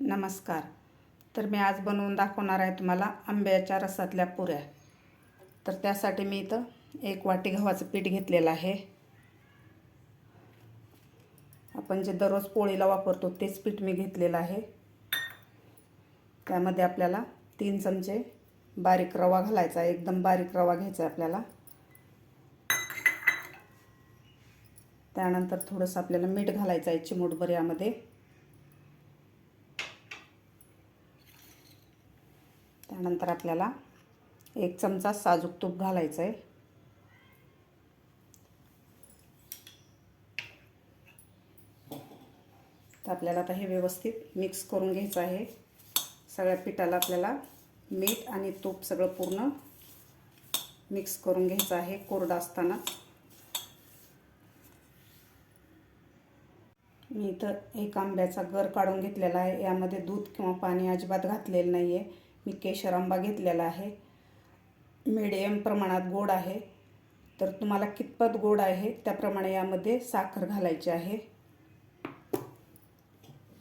नमस्कार. तर मी आज बनवून दाखवणार आहे तुम्हाला आंब्याच्या रसातल्या पुऱ्या. तर त्यासाठी मी इथं एक वाटी गव्हाचं पीठ घेतलेलं आहे. आपण जे दररोज पोळीला वापरतो तेच पीठ मी घेतलेलं आहे. त्यामध्ये आपल्याला तीन चमचे बारीक रवा घालायचा आहे. एकदम बारीक रवा घ्यायचा आहे आपल्याला. त्यानंतर थोडंसं आपल्याला मीठ घालायचं आहे चिमूटभर यामध्ये. त्यानंतर आपल्याला एक चमचा साजूक तूप घालायचं आहे तर आपल्याला आता हे व्यवस्थित मिक्स करून घ्यायचं आहे. सगळ्या पिठाला आपल्याला मीठ आणि तूप सगळं पूर्ण मिक्स करून घ्यायचं आहे कोरडं असताना. मी इथं एक आंब्याचा गर काढून घेतलेला आहे. यामध्ये दूध किंवा पाणी अजिबात घातलेलं नाही आहे मी केशर आंबा घेतलेला आहे. मिडियम प्रमाणात गोड आहे. तर तुम्हाला कितपत गोड आहे त्याप्रमाणे यामध्ये साखर घालायची आहे.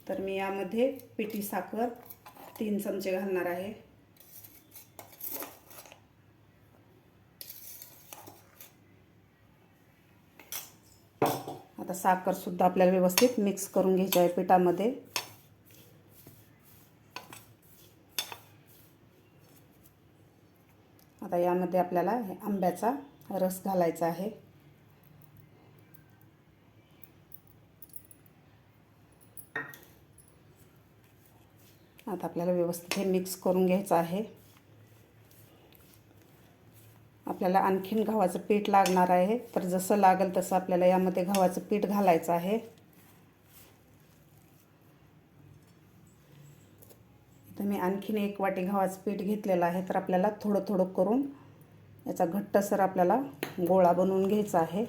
तर मी यामध्ये पिठी साखर तीन चमचे घालणार आहे. आता साखरसुद्धा आपल्याला व्यवस्थित मिक्स करून घ्यायची आहे पिठामध्ये. आता यामध्ये आपल्याला आंब्याचा रस घालायचा आहे. आता आपल्याला व्यवस्थित हे मिक्स करून घ्यायचं आहे. आपल्याला आणखीन गव्हाचं पीठ लागणार आहे. तर जसं लागेल तसं आपल्याला यामध्ये गव्हाचं पीठ घालायचं आहे. तर मी आणखीन एक वाटी गव्हाचं पीठ घेतलेलं आहे तर आपल्याला थोडं थोडं करून याचा घट्टसर आपल्याला गोळा बनवून घ्यायचा आहे.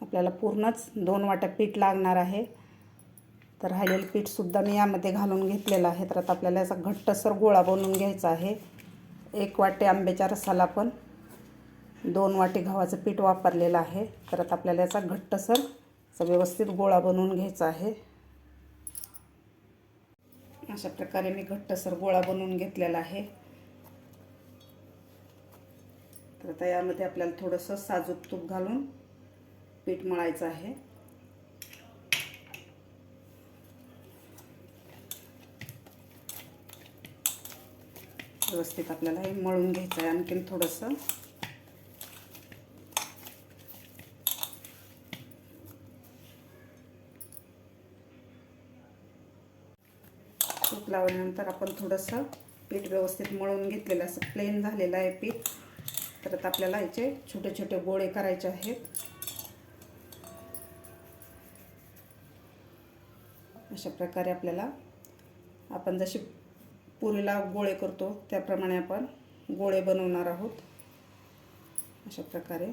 आपल्याला पूर्णच दोन वाट्या पीठ लागणार आहे. तर राहिलेलं पीठसुद्धा मी यामध्ये घालून घेतलेलं आहे. तर आता आपल्याला याचा घट्टसर गोळा बनवून घ्यायचा आहे. एक वाटी आंब्याच्या रसाला पण दोन वाटी गव्हाचं पीठ वापरलेलं आहे. तर आता आपल्याला याचा घट्टसर व्यवस्थित गोळा बनवून घ्यायचा आहे. अशा प्रकारे मी घट्टसर गोळा बनवून घेतलेला आहे. तर आता यामध्ये आपल्याला थोडंसं साजूक तूप घालून पीठ मळायचं आहे. व्यवस्थित आपल्याला हे मळून घ्यायचं आहे आणखीन थोडंसं. तूप लावल्यानंतर आपण थोडंसं पीठ व्यवस्थित मळून घेतलेलं असं प्लेन झालेलं आहे पीठ. तर आता आपल्याला याचे छोटे छोटे गोळे करायचे आहेत. अशा प्रकारे आपल्याला आपण जसे पुरीला गोळे करतो. त्याप्रमाणे आपण गोळे बनवणार आहोत. अशा प्रकारे.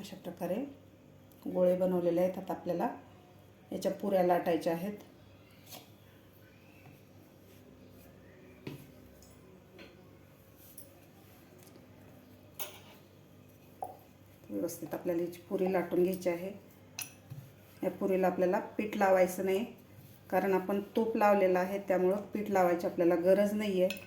अशा प्रकारे गोळे बनवलेले आहेत आता आपल्याला. याच्या पुऱ्या लाटायच्या आहेत. व्यवस्थित आपल्याला याची पुरी लाटून घ्यायची आहे. या पुरीला आपल्याला पीठ लावायचं नाही कारण आपण तूप लावलेलं आहे त्यामुळं पीठ लावायची आपल्याला गरज नाही आहे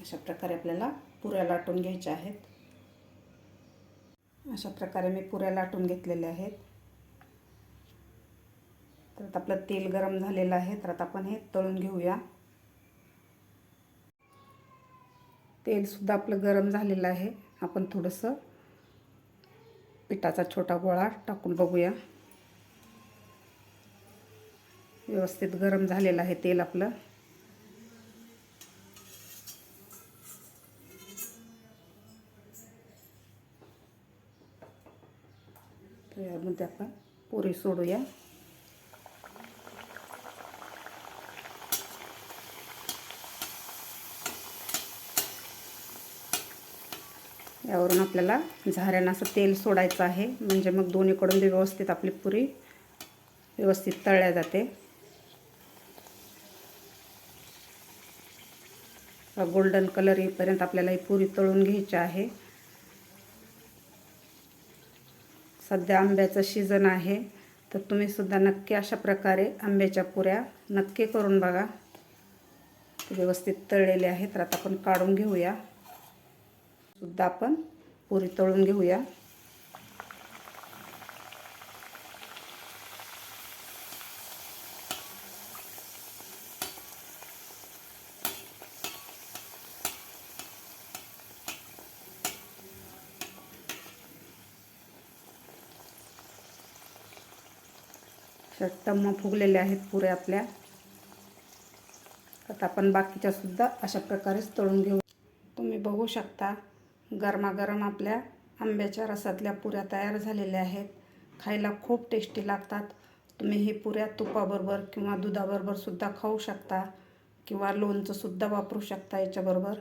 अशा प्रकारे आपल्याला पुऱ्या लाटून घ्यायच्या आहेत. अशा प्रकारे मी पुऱ्या लाटून घेतलेल्या आहेत. तर आता आपलं तेल गरम झालेलं आहे तर आता आपण हे तळून घेऊया. तेलसुद्धा आपलं गरम झालेलं आहे. आपण थोडंसं पिठाचा छोटा गोळा टाकून बघूया. व्यवस्थित गरम झालेलं आहे तेल आपलं. तर आपण पुरी सोडूया. यावरून आपल्याला झाऱ्यानं असं तेल सोडायचं आहे. म्हणजे मग दोन्हीकडून बी व्यवस्थित आपली पुरी व्यवस्थित तळल्या जाते. गोल्डन कलर येईपर्यंत आपल्याला ही पुरी तळून घ्यायची आहे. सध्या आंब्याचं सीझन आहे. तर तुम्ही सुद्धा नक्की अशा प्रकारे आंब्याच्या पुऱ्या नक्की करून बघा. व्यवस्थित तळलेले आहेत. तर आता आपण काढून घेऊया. सुद्धा आपण पुरी तळून घेऊया. टम्म फुगलेल्या आहेत पुऱ्या आपल्या. आता आपण बाकीच्या सुद्धा अशा प्रकारेच तळून घेऊ. तुम्ही बघू शकता गरमागरम आपल्या आंब्याच्या रसातल्या पुऱ्या तयार झालेल्या आहेत. खायला खूप टेस्टी लागतात. तुम्ही हे पुऱ्या तुपाबरोबर किंवा दुधाबरोबर सुद्धा खाऊ शकता किंवा लोणचंसुद्धा वापरू शकता याच्याबरोबर.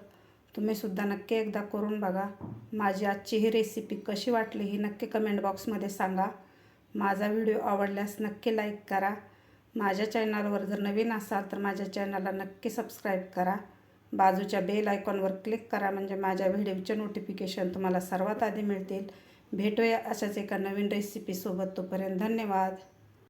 तुम्ही सुद्धा नक्की एकदा करून बघा. माझी आजची ही रेसिपी कशी वाटली ही नक्की कमेंट बॉक्समध्ये सांगा. माझा व्हिडिओ आवडल्यास नक्की लाईक करा. माझ्या चॅनलवर जर नवीन असाल तर माझ्या चॅनलला नक्की सबस्क्राईब करा. बाजूच्या बेल आयकॉनवर क्लिक करा म्हणजे माझ्या व्हिडिओचे नोटिफिकेशन तुम्हाला सर्वात आधी मिळतील. भेटूया अशाच एका नवीन रेसिपीसोबत तोपर्यंत धन्यवाद.